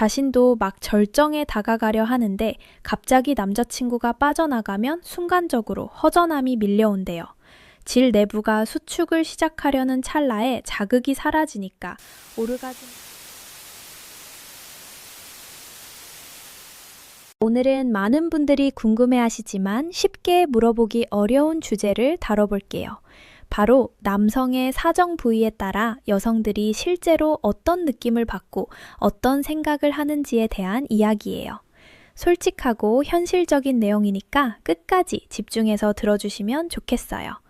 자신도 막 절정에 다가가려 하는데 갑자기 남자친구가 빠져나가면 순간적으로 허전함이 밀려온대요. 질 내부가 수축을 시작하려는 찰나에 자극이 사라지니까 오르가즘 오늘은 많은 분들이 궁금해 하시지만 쉽게 물어보기 어려운 주제를 다뤄볼게요. 바로 남성의 사정 부위에 따라 여성들이 실제로 어떤 느낌을 받고 어떤 생각을 하는지에 대한 이야기예요. 솔직하고 현실적인 내용이니까 끝까지 집중해서 들어주시면 좋겠어요.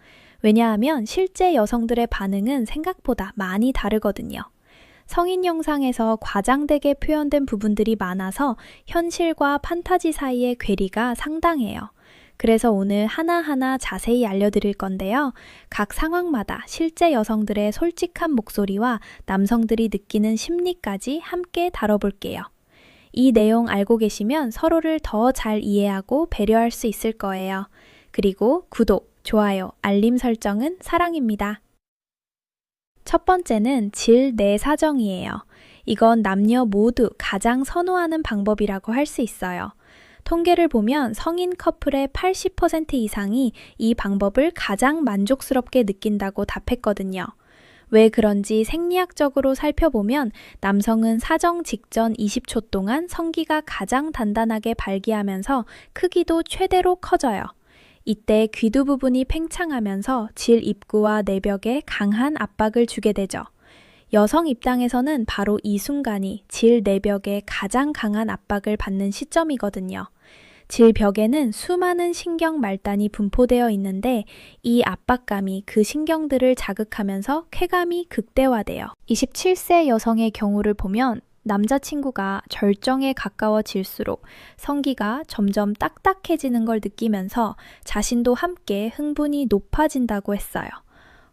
왜냐하면 실제 여성들의 반응은 생각보다 많이 다르거든요. 성인 영상에서 과장되게 표현된 부분들이 많아서 현실과 판타지 사이의 괴리가 상당해요. 그래서 오늘 하나하나 자세히 알려드릴 건데요. 각 상황마다 실제 여성들의 솔직한 목소리와 남성들이 느끼는 심리까지 함께 다뤄볼게요. 이 내용 알고 계시면 서로를 더 잘 이해하고 배려할 수 있을 거예요. 그리고 구독, 좋아요, 알림 설정은 사랑입니다. 첫 번째는 질 내 사정이에요. 이건 남녀 모두 가장 선호하는 방법이라고 할 수 있어요. 통계를 보면 성인 커플의 80% 이상이 이 방법을 가장 만족스럽게 느낀다고 답했거든요. 왜 그런지 생리학적으로 살펴보면 남성은 사정 직전 20초 동안 성기가 가장 단단하게 발기하면서 크기도 최대로 커져요. 이때 귀두 부분이 팽창하면서 질 입구와 내벽에 강한 압박을 주게 되죠. 여성 입장에서는 바로 이 순간이 질 내벽에 가장 강한 압박을 받는 시점이거든요. 질벽에는 수많은 신경 말단이 분포되어 있는데 이 압박감이 그 신경들을 자극하면서 쾌감이 극대화돼요. 27세 여성의 경우를 보면 남자친구가 절정에 가까워질수록 성기가 점점 딱딱해지는 걸 느끼면서 자신도 함께 흥분이 높아진다고 했어요.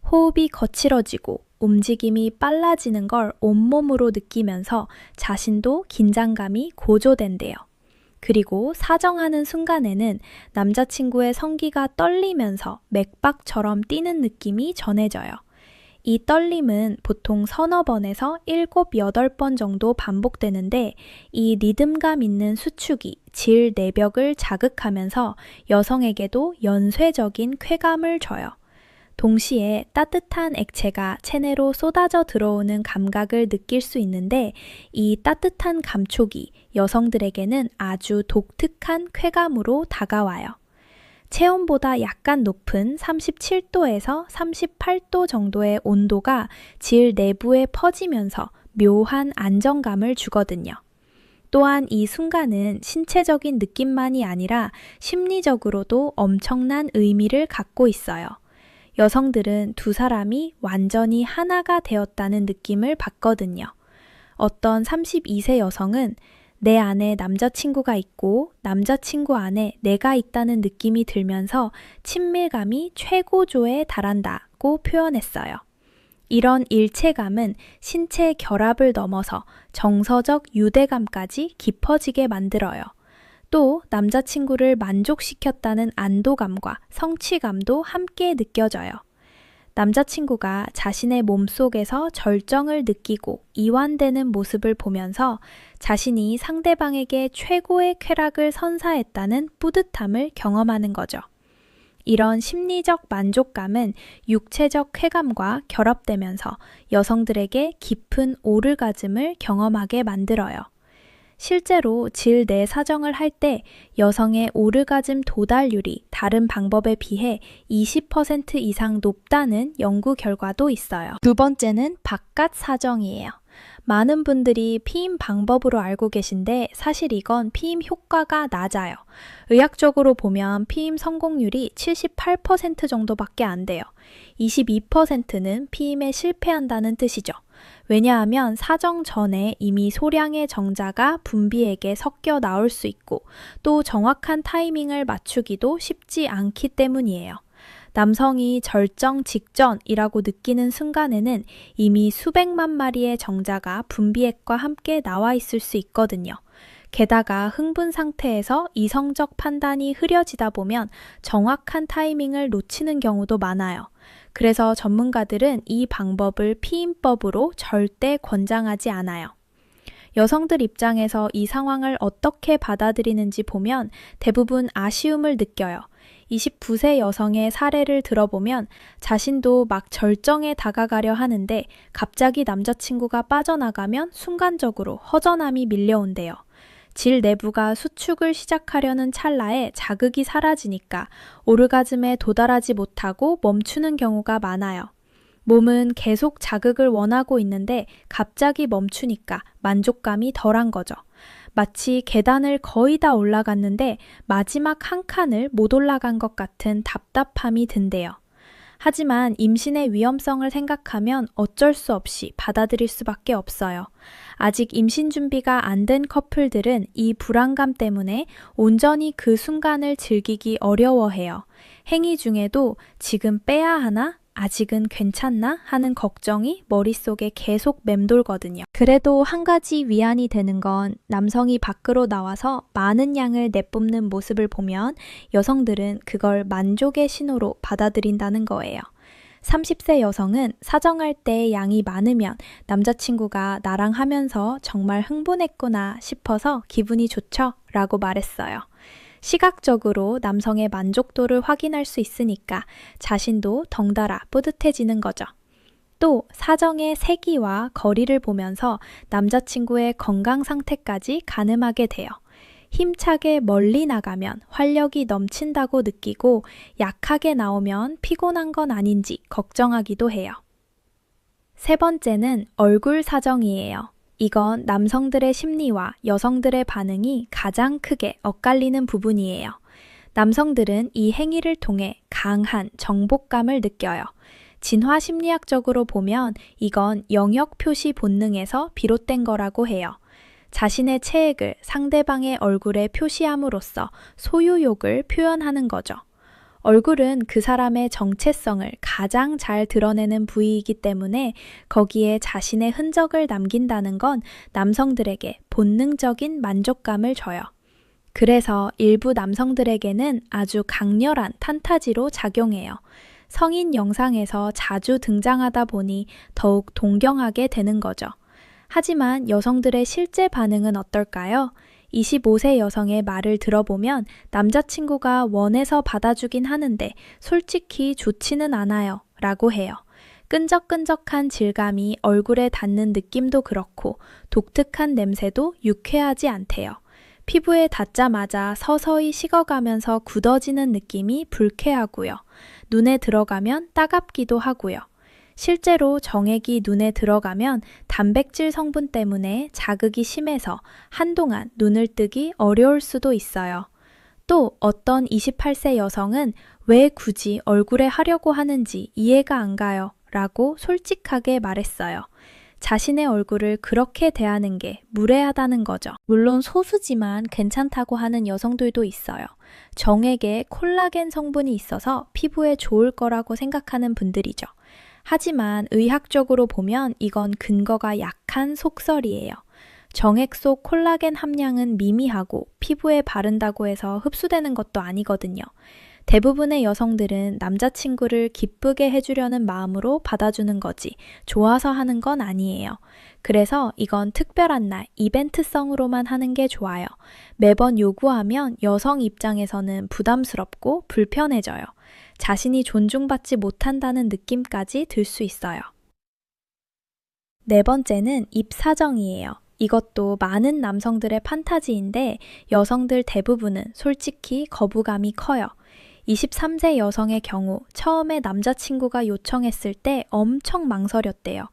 호흡이 거칠어지고 움직임이 빨라지는 걸 온몸으로 느끼면서 자신도 긴장감이 고조된대요. 그리고 사정하는 순간에는 남자친구의 성기가 떨리면서 맥박처럼 뛰는 느낌이 전해져요. 이 떨림은 보통 서너 번에서 일곱, 여덟 번 정도 반복되는데 이 리듬감 있는 수축이 질 내벽을 자극하면서 여성에게도 연쇄적인 쾌감을 줘요. 동시에 따뜻한 액체가 체내로 쏟아져 들어오는 감각을 느낄 수 있는데 이 따뜻한 감촉이 여성들에게는 아주 독특한 쾌감으로 다가와요. 체온보다 약간 높은 37도에서 38도 정도의 온도가 질 내부에 퍼지면서 묘한 안정감을 주거든요. 또한 이 순간은 신체적인 느낌만이 아니라 심리적으로도 엄청난 의미를 갖고 있어요. 여성들은 두 사람이 완전히 하나가 되었다는 느낌을 받거든요. 어떤 32세 여성은 내 안에 남자친구가 있고 남자친구 안에 내가 있다는 느낌이 들면서 친밀감이 최고조에 달한다고 표현했어요. 이런 일체감은 신체 결합을 넘어서 정서적 유대감까지 깊어지게 만들어요. 또 남자친구를 만족시켰다는 안도감과 성취감도 함께 느껴져요. 남자친구가 자신의 몸속에서 절정을 느끼고 이완되는 모습을 보면서 자신이 상대방에게 최고의 쾌락을 선사했다는 뿌듯함을 경험하는 거죠. 이런 심리적 만족감은 육체적 쾌감과 결합되면서 여성들에게 깊은 오르가즘을 경험하게 만들어요. 실제로 질 내 사정을 할 때 여성의 오르가즘 도달률이 다른 방법에 비해 20% 이상 높다는 연구 결과도 있어요. 두 번째는 바깥 사정이에요. 많은 분들이 피임 방법으로 알고 계신데 사실 이건 피임 효과가 낮아요. 의학적으로 보면 피임 성공률이 78% 정도밖에 안 돼요. 22%는 피임에 실패한다는 뜻이죠. 왜냐하면 사정 전에 이미 소량의 정자가 분비에게 섞여 나올 수 있고 또 정확한 타이밍을 맞추기도 쉽지 않기 때문이에요. 남성이 절정 직전이라고 느끼는 순간에는 이미 수백만 마리의 정자가 분비액과 함께 나와 있을 수 있거든요. 게다가 흥분 상태에서 이성적 판단이 흐려지다 보면 정확한 타이밍을 놓치는 경우도 많아요. 그래서 전문가들은 이 방법을 피임법으로 절대 권장하지 않아요. 여성들 입장에서 이 상황을 어떻게 받아들이는지 보면 대부분 아쉬움을 느껴요. 29세 여성의 사례를 들어보면 자신도 막 절정에 다가가려 하는데 갑자기 남자친구가 빠져나가면 순간적으로 허전함이 밀려온대요. 질 내부가 수축을 시작하려는 찰나에 자극이 사라지니까 오르가즘에 도달하지 못하고 멈추는 경우가 많아요. 몸은 계속 자극을 원하고 있는데 갑자기 멈추니까 만족감이 덜한 거죠. 마치 계단을 거의 다 올라갔는데 마지막 한 칸을 못 올라간 것 같은 답답함이 든대요. 하지만 임신의 위험성을 생각하면 어쩔 수 없이 받아들일 수밖에 없어요. 아직 임신 준비가 안 된 커플들은 이 불안감 때문에 온전히 그 순간을 즐기기 어려워해요. 행위 중에도 지금 빼야 하나? 아직은 괜찮나? 하는 걱정이 머릿속에 계속 맴돌거든요. 그래도 한 가지 위안이 되는 건 남성이 밖으로 나와서 많은 양을 내뿜는 모습을 보면 여성들은 그걸 만족의 신호로 받아들인다는 거예요. 30세 여성은 사정할 때 양이 많으면 남자친구가 나랑 하면서 정말 흥분했구나 싶어서 기분이 좋죠? 라고 말했어요. 시각적으로 남성의 만족도를 확인할 수 있으니까 자신도 덩달아 뿌듯해지는 거죠. 또 사정의 세기와 거리를 보면서 남자친구의 건강 상태까지 가늠하게 돼요. 힘차게 멀리 나가면 활력이 넘친다고 느끼고 약하게 나오면 피곤한 건 아닌지 걱정하기도 해요. 세 번째는 얼굴 사정이에요. 이건 남성들의 심리와 여성들의 반응이 가장 크게 엇갈리는 부분이에요. 남성들은 이 행위를 통해 강한 정복감을 느껴요. 진화 심리학적으로 보면 이건 영역 표시 본능에서 비롯된 거라고 해요. 자신의 체액을 상대방의 얼굴에 표시함으로써 소유욕을 표현하는 거죠. 얼굴은 그 사람의 정체성을 가장 잘 드러내는 부위이기 때문에 거기에 자신의 흔적을 남긴다는 건 남성들에게 본능적인 만족감을 줘요. 그래서 일부 남성들에게는 아주 강렬한 판타지로 작용해요. 성인 영상에서 자주 등장하다 보니 더욱 동경하게 되는 거죠. 하지만 여성들의 실제 반응은 어떨까요? 25세 여성의 말을 들어보면 남자친구가 원해서 받아주긴 하는데 솔직히 좋지는 않아요. 라고 해요. 끈적끈적한 질감이 얼굴에 닿는 느낌도 그렇고 독특한 냄새도 유쾌하지 않대요. 피부에 닿자마자 서서히 식어가면서 굳어지는 느낌이 불쾌하고요. 눈에 들어가면 따갑기도 하고요. 실제로 정액이 눈에 들어가면 단백질 성분 때문에 자극이 심해서 한동안 눈을 뜨기 어려울 수도 있어요. 또 어떤 28세 여성은 왜 굳이 얼굴에 하려고 하는지 이해가 안 가요. 라고 솔직하게 말했어요. 자신의 얼굴을 그렇게 대하는 게 무례하다는 거죠. 물론 소수지만 괜찮다고 하는 여성들도 있어요. 정액에 콜라겐 성분이 있어서 피부에 좋을 거라고 생각하는 분들이죠. 하지만 의학적으로 보면 이건 근거가 약한 속설이에요. 정액 속 콜라겐 함량은 미미하고 피부에 바른다고 해서 흡수되는 것도 아니거든요. 대부분의 여성들은 남자친구를 기쁘게 해주려는 마음으로 받아주는 거지, 좋아서 하는 건 아니에요. 그래서 이건 특별한 날, 이벤트성으로만 하는 게 좋아요. 매번 요구하면 여성 입장에서는 부담스럽고 불편해져요. 자신이 존중받지 못한다는 느낌까지 들 수 있어요. 네 번째는 입사정이에요. 이것도 많은 남성들의 판타지인데 여성들 대부분은 솔직히 거부감이 커요. 23세 여성의 경우 처음에 남자친구가 요청했을 때 엄청 망설였대요.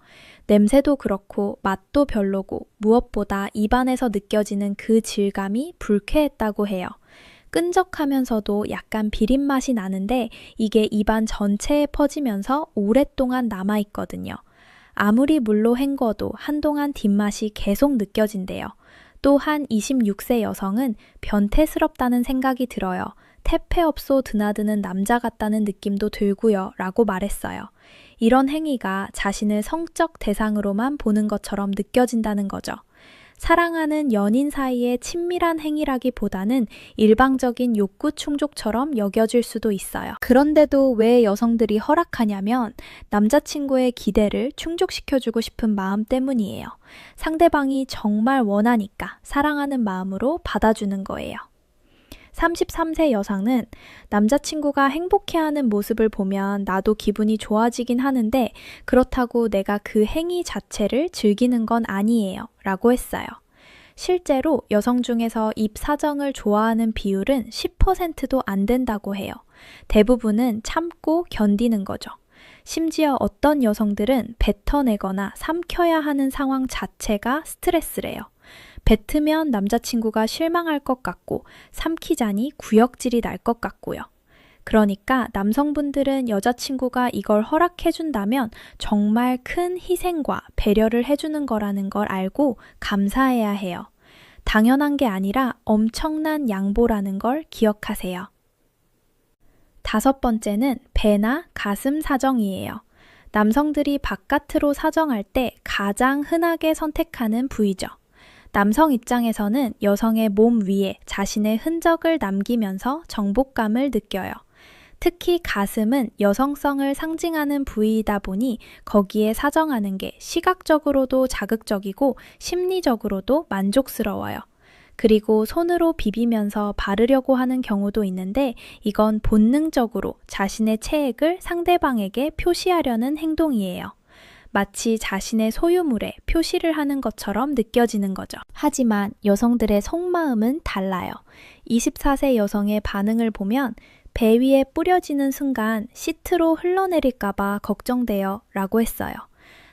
냄새도 그렇고 맛도 별로고 무엇보다 입안에서 느껴지는 그 질감이 불쾌했다고 해요. 끈적하면서도 약간 비린 맛이 나는데 이게 입안 전체에 퍼지면서 오랫동안 남아있거든요. 아무리 물로 헹궈도 한동안 뒷맛이 계속 느껴진대요. 또한 26세 여성은 변태스럽다는 생각이 들어요. 태페업소 드나드는 남자 같다는 느낌도 들고요. 라고 말했어요. 이런 행위가 자신을 성적 대상으로만 보는 것처럼 느껴진다는 거죠. 사랑하는 연인 사이의 친밀한 행위라기보다는 일방적인 욕구 충족처럼 여겨질 수도 있어요. 그런데도 왜 여성들이 허락하냐면 남자친구의 기대를 충족시켜주고 싶은 마음 때문이에요. 상대방이 정말 원하니까 사랑하는 마음으로 받아주는 거예요. 33세 여성은 남자친구가 행복해하는 모습을 보면 나도 기분이 좋아지긴 하는데 그렇다고 내가 그 행위 자체를 즐기는 건 아니에요. 라고 했어요. 실제로 여성 중에서 입 사정을 좋아하는 비율은 10%도 안 된다고 해요. 대부분은 참고 견디는 거죠. 심지어 어떤 여성들은 뱉어내거나 삼켜야 하는 상황 자체가 스트레스래요. 뱉으면 남자친구가 실망할 것 같고 삼키자니 구역질이 날 것 같고요. 그러니까 남성분들은 여자친구가 이걸 허락해준다면 정말 큰 희생과 배려를 해주는 거라는 걸 알고 감사해야 해요. 당연한 게 아니라 엄청난 양보라는 걸 기억하세요. 다섯 번째는 배나 가슴 사정이에요. 남성들이 바깥으로 사정할 때 가장 흔하게 선택하는 부위죠. 남성 입장에서는 여성의 몸 위에 자신의 흔적을 남기면서 정복감을 느껴요. 특히 가슴은 여성성을 상징하는 부위이다 보니 거기에 사정하는 게 시각적으로도 자극적이고 심리적으로도 만족스러워요. 그리고 손으로 비비면서 바르려고 하는 경우도 있는데 이건 본능적으로 자신의 체액을 상대방에게 표시하려는 행동이에요. 마치 자신의 소유물에 표시를 하는 것처럼 느껴지는 거죠. 하지만 여성들의 속마음은 달라요. 24세 여성의 반응을 보면 배 위에 뿌려지는 순간 시트로 흘러내릴까봐 걱정돼요 라고 했어요.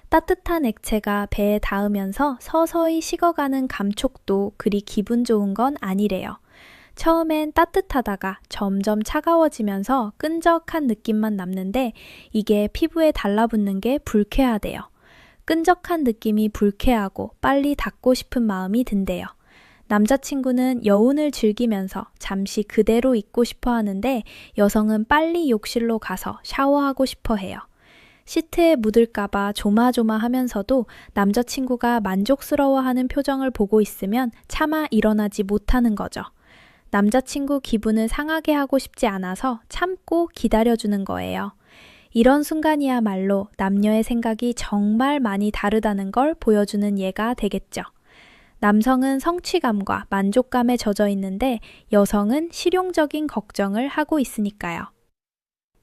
따뜻한 액체가 배에 닿으면서 서서히 식어가는 감촉도 그리 기분 좋은 건 아니래요. 처음엔 따뜻하다가 점점 차가워지면서 끈적한 느낌만 남는데 이게 피부에 달라붙는 게 불쾌하대요. 끈적한 느낌이 불쾌하고 빨리 닿고 싶은 마음이 든대요. 남자친구는 여운을 즐기면서 잠시 그대로 있고 싶어 하는데 여성은 빨리 욕실로 가서 샤워하고 싶어 해요. 시트에 묻을까봐 조마조마 하면서도 남자친구가 만족스러워하는 표정을 보고 있으면 차마 일어나지 못하는 거죠. 남자친구 기분을 상하게 하고 싶지 않아서 참고 기다려주는 거예요. 이런 순간이야말로 남녀의 생각이 정말 많이 다르다는 걸 보여주는 예가 되겠죠. 남성은 성취감과 만족감에 젖어 있는데 여성은 실용적인 걱정을 하고 있으니까요.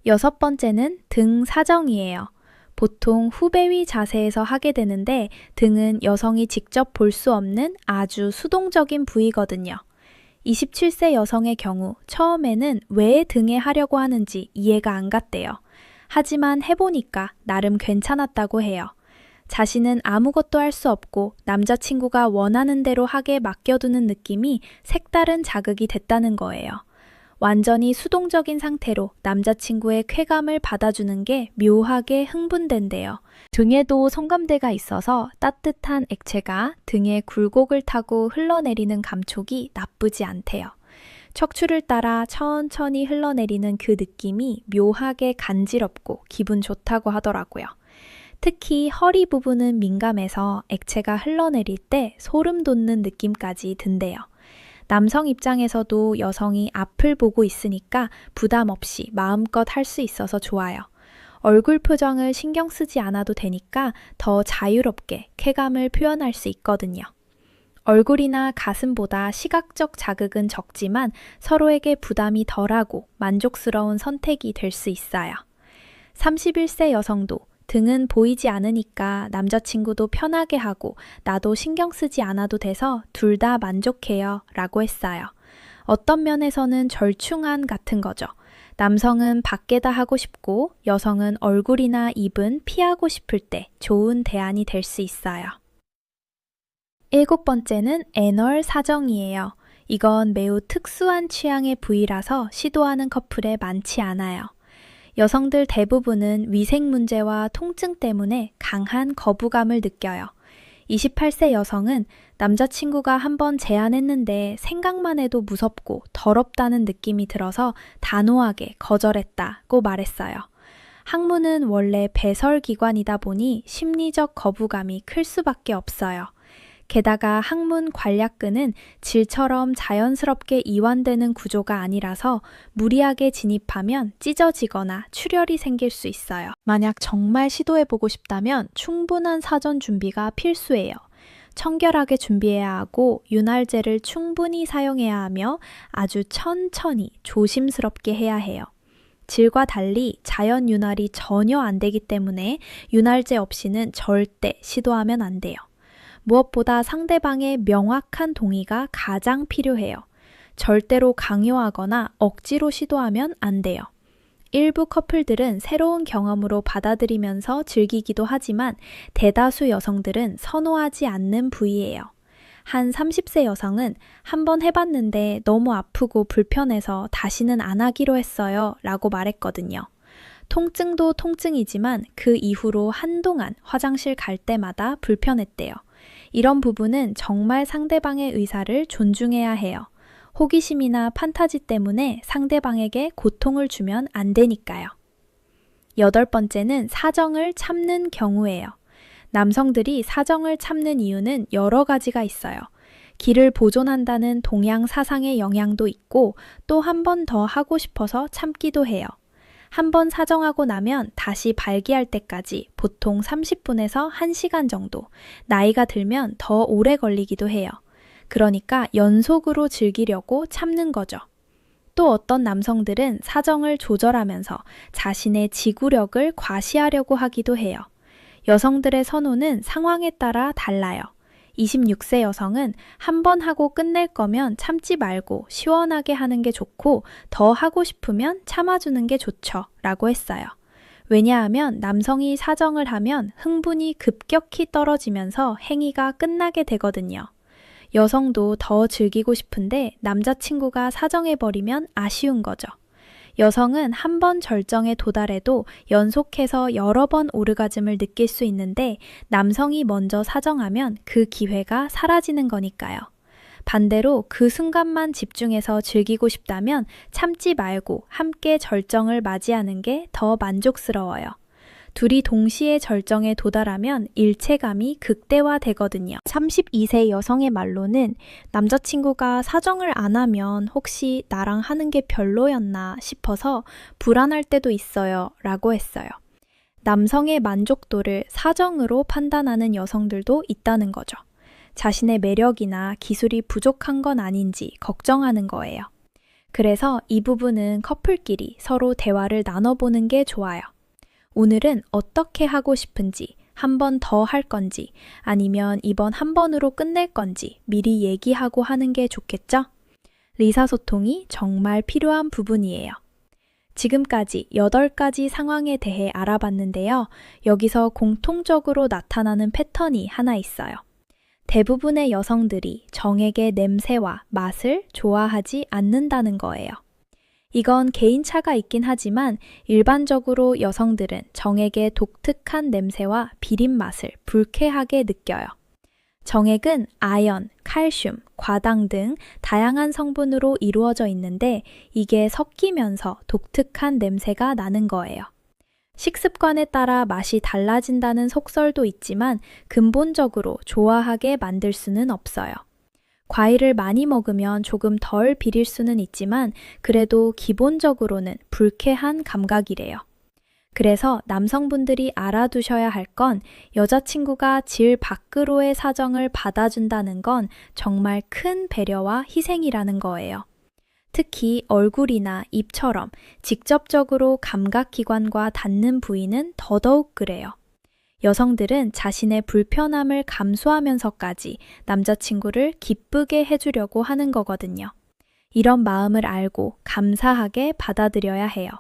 여섯 번째는 등 사정이에요. 보통 후배위 자세에서 하게 되는데 등은 여성이 직접 볼 수 없는 아주 수동적인 부위거든요. 27세 여성의 경우 처음에는 왜 등에 하려고 하는지 이해가 안 갔대요. 하지만 해보니까 나름 괜찮았다고 해요. 자신은 아무것도 할 수 없고 남자친구가 원하는 대로 하게 맡겨두는 느낌이 색다른 자극이 됐다는 거예요. 완전히 수동적인 상태로 남자친구의 쾌감을 받아주는 게 묘하게 흥분된대요. 등에도 성감대가 있어서 따뜻한 액체가 등의 굴곡을 타고 흘러내리는 감촉이 나쁘지 않대요. 척추를 따라 천천히 흘러내리는 그 느낌이 묘하게 간지럽고 기분 좋다고 하더라고요. 특히 허리 부분은 민감해서 액체가 흘러내릴 때 소름 돋는 느낌까지 든대요. 남성 입장에서도 여성이 앞을 보고 있으니까 부담 없이 마음껏 할 수 있어서 좋아요. 얼굴 표정을 신경 쓰지 않아도 되니까 더 자유롭게 쾌감을 표현할 수 있거든요. 얼굴이나 가슴보다 시각적 자극은 적지만 서로에게 부담이 덜하고 만족스러운 선택이 될 수 있어요. 31세 여성도 등은 보이지 않으니까 남자친구도 편하게 하고 나도 신경 쓰지 않아도 돼서 둘 다 만족해요. 라고 했어요. 어떤 면에서는 절충안 같은 거죠. 남성은 밖에다 하고 싶고 여성은 얼굴이나 입은 피하고 싶을 때 좋은 대안이 될 수 있어요. 일곱 번째는 애널 사정이에요. 이건 매우 특수한 취향의 부위라서 시도하는 커플에 많지 않아요. 여성들 대부분은 위생 문제와 통증 때문에 강한 거부감을 느껴요. 28세 여성은 남자친구가 한번 제안했는데 생각만 해도 무섭고 더럽다는 느낌이 들어서 단호하게 거절했다고 말했어요. 항문은 원래 배설 기관이다 보니 심리적 거부감이 클 수밖에 없어요. 게다가 항문 관략근은 질처럼 자연스럽게 이완되는 구조가 아니라서 무리하게 진입하면 찢어지거나 출혈이 생길 수 있어요. 만약 정말 시도해보고 싶다면 충분한 사전 준비가 필수예요. 청결하게 준비해야 하고 윤활제를 충분히 사용해야 하며 아주 천천히 조심스럽게 해야 해요. 질과 달리 자연 윤활이 전혀 안 되기 때문에 윤활제 없이는 절대 시도하면 안 돼요. 무엇보다 상대방의 명확한 동의가 가장 필요해요. 절대로 강요하거나 억지로 시도하면 안 돼요. 일부 커플들은 새로운 경험으로 받아들이면서 즐기기도 하지만 대다수 여성들은 선호하지 않는 부위예요. 한 30세 여성은 한번 해봤는데 너무 아프고 불편해서 다시는 안 하기로 했어요. 라고 말했거든요. 통증도 통증이지만 그 이후로 한동안 화장실 갈 때마다 불편했대요. 이런 부분은 정말 상대방의 의사를 존중해야 해요. 호기심이나 판타지 때문에 상대방에게 고통을 주면 안 되니까요. 여덟 번째는 사정을 참는 경우예요. 남성들이 사정을 참는 이유는 여러 가지가 있어요. 길을 보존한다는 동양 사상의 영향도 있고 또 한 번 더 하고 싶어서 참기도 해요. 한 번 사정하고 나면 다시 발기할 때까지 보통 30분에서 1시간 정도, 나이가 들면 더 오래 걸리기도 해요. 그러니까 연속으로 즐기려고 참는 거죠. 또 어떤 남성들은 사정을 조절하면서 자신의 지구력을 과시하려고 하기도 해요. 여성들의 선호는 상황에 따라 달라요. 26세 여성은 한 번 하고 끝낼 거면 참지 말고 시원하게 하는 게 좋고 더 하고 싶으면 참아주는 게 좋죠. 라고 했어요. 왜냐하면 남성이 사정을 하면 흥분이 급격히 떨어지면서 행위가 끝나게 되거든요. 여성도 더 즐기고 싶은데 남자친구가 사정해버리면 아쉬운 거죠. 여성은 한 번 절정에 도달해도 연속해서 여러 번 오르가즘을 느낄 수 있는데 남성이 먼저 사정하면 그 기회가 사라지는 거니까요. 반대로 그 순간만 집중해서 즐기고 싶다면 참지 말고 함께 절정을 맞이하는 게 더 만족스러워요. 둘이 동시에 절정에 도달하면 일체감이 극대화되거든요. 32세 여성의 말로는 남자친구가 사정을 안 하면 혹시 나랑 하는 게 별로였나 싶어서 불안할 때도 있어요. 라고 했어요. 남성의 만족도를 사정으로 판단하는 여성들도 있다는 거죠. 자신의 매력이나 기술이 부족한 건 아닌지 걱정하는 거예요. 그래서 이 부분은 커플끼리 서로 대화를 나눠보는 게 좋아요. 오늘은 어떻게 하고 싶은지, 한 번 더 할 건지, 아니면 이번 한 번으로 끝낼 건지 미리 얘기하고 하는 게 좋겠죠? 리사소통이 정말 필요한 부분이에요. 지금까지 8가지 상황에 대해 알아봤는데요. 여기서 공통적으로 나타나는 패턴이 하나 있어요. 대부분의 여성들이 정액의 냄새와 맛을 좋아하지 않는다는 거예요. 이건 개인차가 있긴 하지만 일반적으로 여성들은 정액의 독특한 냄새와 비린 맛을 불쾌하게 느껴요. 정액은 아연, 칼슘, 과당 등 다양한 성분으로 이루어져 있는데 이게 섞이면서 독특한 냄새가 나는 거예요. 식습관에 따라 맛이 달라진다는 속설도 있지만 근본적으로 좋아하게 만들 수는 없어요. 과일을 많이 먹으면 조금 덜 비릴 수는 있지만 그래도 기본적으로는 불쾌한 감각이래요. 그래서 남성분들이 알아두셔야 할 건 여자친구가 질 밖으로의 사정을 받아준다는 건 정말 큰 배려와 희생이라는 거예요. 특히 얼굴이나 입처럼 직접적으로 감각기관과 닿는 부위는 더더욱 그래요. 여성들은 자신의 불편함을 감수하면서까지 남자친구를 기쁘게 해주려고 하는 거거든요. 이런 마음을 알고 감사하게 받아들여야 해요.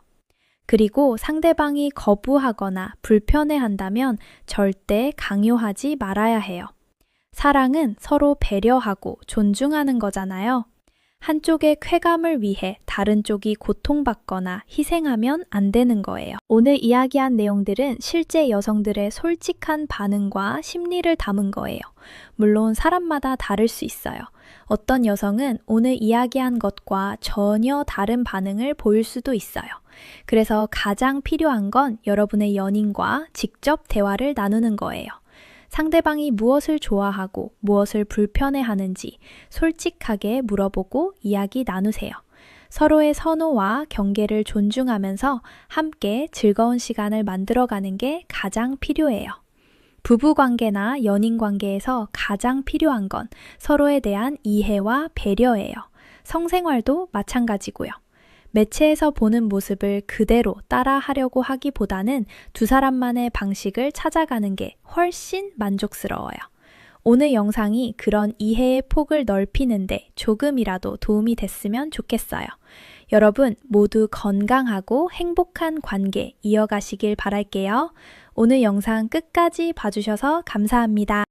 그리고 상대방이 거부하거나 불편해 한다면 절대 강요하지 말아야 해요. 사랑은 서로 배려하고 존중하는 거잖아요. 한쪽의 쾌감을 위해 다른 쪽이 고통받거나 희생하면 안 되는 거예요. 오늘 이야기한 내용들은 실제 여성들의 솔직한 반응과 심리를 담은 거예요. 물론 사람마다 다를 수 있어요. 어떤 여성은 오늘 이야기한 것과 전혀 다른 반응을 보일 수도 있어요. 그래서 가장 필요한 건 여러분의 연인과 직접 대화를 나누는 거예요. 상대방이 무엇을 좋아하고 무엇을 불편해 하는지 솔직하게 물어보고 이야기 나누세요. 서로의 선호와 경계를 존중하면서 함께 즐거운 시간을 만들어가는 게 가장 필요해요. 부부 관계나 연인 관계에서 가장 필요한 건 서로에 대한 이해와 배려예요. 성생활도 마찬가지고요. 매체에서 보는 모습을 그대로 따라 하려고 하기보다는 두 사람만의 방식을 찾아가는 게 훨씬 만족스러워요. 오늘 영상이 그런 이해의 폭을 넓히는데 조금이라도 도움이 됐으면 좋겠어요. 여러분 모두 건강하고 행복한 관계 이어가시길 바랄게요. 오늘 영상 끝까지 봐주셔서 감사합니다.